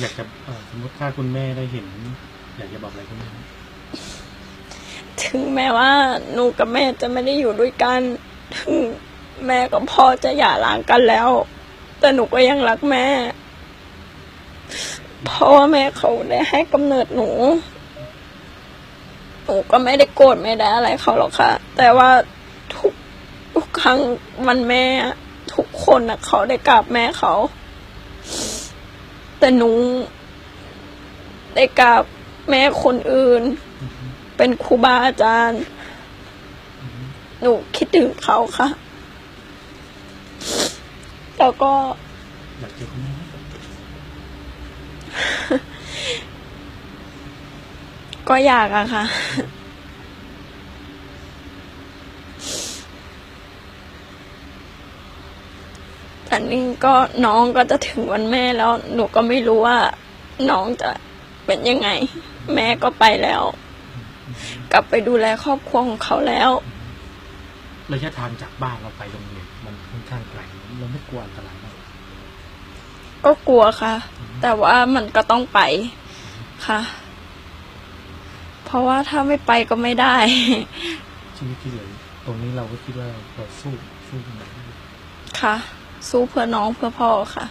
อยากจะสมมติถ้าคุณแม่ได้เห็น อยากจะบอกอะไรคุณแม่ถึงแม้ว่าหนูกับแม่จะไม่ได้อยู่ด้วยกันถึงแม่กับพ่อจะหย่าร้างกันแล้ว แต่หนูก็ยังรักแม่เพราะว่าแม่เขาได้ให้กำเนิดหนู หนูก็ไม่ได้โกรธไม่ได้อะไรเขาหรอกค่ะ แต่ว่าทุกทุกครั้งวันแม่ ทุกคนนะเขาได้กราบแม่เขา แต่หนูได้กราบแม่คนอื่น เป็นครูบาอาจารย์ หนูคิดถึงเขาค่ะ แล้วก็ อยากเจอคุณแม่ไหมก็อยากอะค่ะ แต่นี่ก็น้องก็จะถึงวันแม่แล้ว หนูก็ไม่รู้ว่า น้องจะเป็นยังไง แม่ก็ไปแล้ว กลับไปดูแลครอบครัวของเขาแล้วระยะทางจากบ้านเราไปโรงเรียนมันค่อนข้างไกลเราไม่กลัวอันตรายบ้างเหรอก็กลัวค่ะ แต่ว่ามันก็ต้องไปค่ะ เพราะว่าถ้าไม่ไปก็ไม่ได้ ชีวิตที่เหลือตรงนี้เราก็คิดว่าเราสู้สู้กันมาได้ค่ะ สู้เพื่อน้องเพื่อพ่อค่ะ